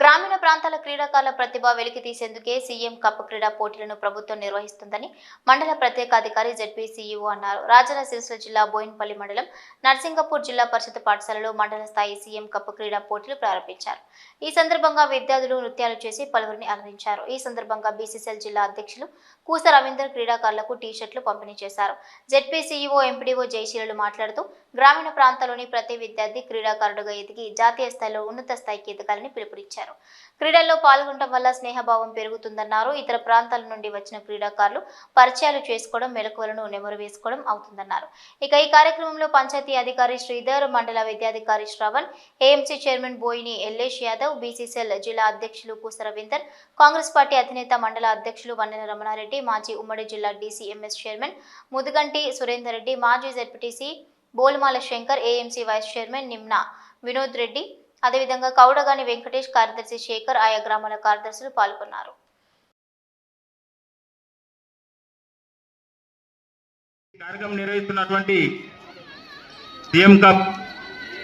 గ్రామీణ ప్రాంతాల క్రీడాకారుల ప్రతిభ వెలికి తీసేందుకే సీఎం కప్ క్రీడా పోటీలను ప్రభుత్వం నిర్వహిస్తుందని మండల ప్రత్యేక అధికారి జెడ్పీ సీఈఓ అన్నారు. రాజన్న సిరిసిల్ల జిల్లా బోయిన్పల్లి మండలం నర్సింగపూర్ జిల్లా పరిషత్ పాఠశాలలో మండల స్థాయి సీఎం కప్ క్రీడా పోటీలు ప్రారంభించారు. ఈ సందర్భంగా విద్యార్థులు నృత్యాలు చేసి పలువురిని అలరించారు. ఈ సందర్భంగా బీసీసీఎల్ జిల్లా అధ్యక్షులు కూస రవీందర్ క్రీడాకారులకు టీ షర్ట్లు పంపిణీ చేశారు. జెడ్పీ సీఈఓ ఎంపీడీఓ జయశీలలు మాట్లాడుతూ గ్రామీణ ప్రాంతాల్లోని ప్రతి విద్యార్థి క్రీడాకారుడుగా ఎదిగి జాతీయ స్థాయిలో ఉన్నత స్థాయికి ఎదగాలని పిలుపునిచ్చారు. క్రీడల్లో పాల్గొనడం వల్ల స్నేహభావం పెరుగుతుందన్నారు. ఇతర ప్రాంతాల నుండి వచ్చిన క్రీడాకారులు పరిచయాలు చేసుకోవడం మెలకువలను నెమరు వేసుకోవడం అవుతుందన్నారు. ఇక ఈ కార్యక్రమంలో పంచాయతీ అధికారి శ్రీధర్ మండల విద్యాధికారి Shravan AMC chairman Boini Yellesh Yadav BCCL జిల్లా అధ్యక్షులు పూస రవీందర్ కాంగ్రెస్ పార్టీ అధినేత మండల అధ్యక్షులు వన్నెల రమణారెడ్డి మాజీ ఉమ్మడి జిల్లా డీసీఎంఎస్ చైర్మన్ ముదుగంటి సురేందర్ రెడ్డి మాజీ ZPTC Bolmala Shankar AMC vice chairman Nimna Vinod Reddy అదేవిధంగా కౌడగాని వెంకటేష్ కార్యదర్శి శేఖర్ ఆయా గ్రామాల కార్యదర్శులు పాల్గొన్నారు. ఈ కార్యక్రమం నిర్వహిస్తున్నటువంటి సీఎం కప్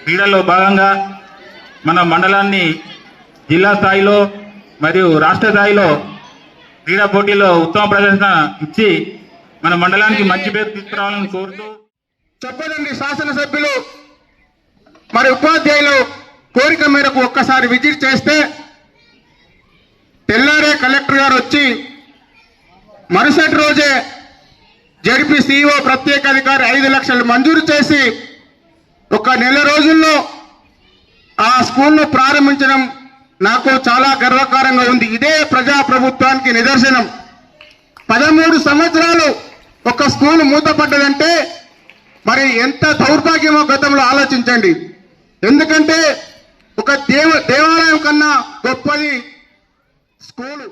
క్రీడల్లో భాగంగా మన మండలాన్ని జిల్లా స్థాయిలో మరియు రాష్ట్ర స్థాయిలో క్రీడా పోటీల్లో ఉత్తమ ప్రదర్శన ఇచ్చి మన మండలానికి మంచి పేరు తీసుకురావాలని కోరుతూ చెప్పదండి శాసనసభ్యులు మరి ఉపాధ్యాయులు కోరిక మేరకు ఒక్కసారి విజిట్ చేస్తే తెల్లారే కలెక్టర్ గారు వచ్చి మరుసటి రోజే జడిపి సిఇఓ ప్రత్యేక అధికారి ఐదు లక్షలు మంజూరు చేసి ఒక నెల రోజుల్లో ఆ స్కూల్ను ప్రారంభించడం నాకు చాలా గర్వకారంగా ఉంది. ఇదే ప్రజా ప్రభుత్వానికి నిదర్శనం. పదమూడు సంవత్సరాలు ఒక స్కూల్ మూతపడ్డదంటే మరి ఎంత దౌర్భాగ్యమో గతంలో ఆలోచించండి. ఎందుకంటే ఒక దేవ దేవాలయం కన్నా గొప్పది స్కూలు.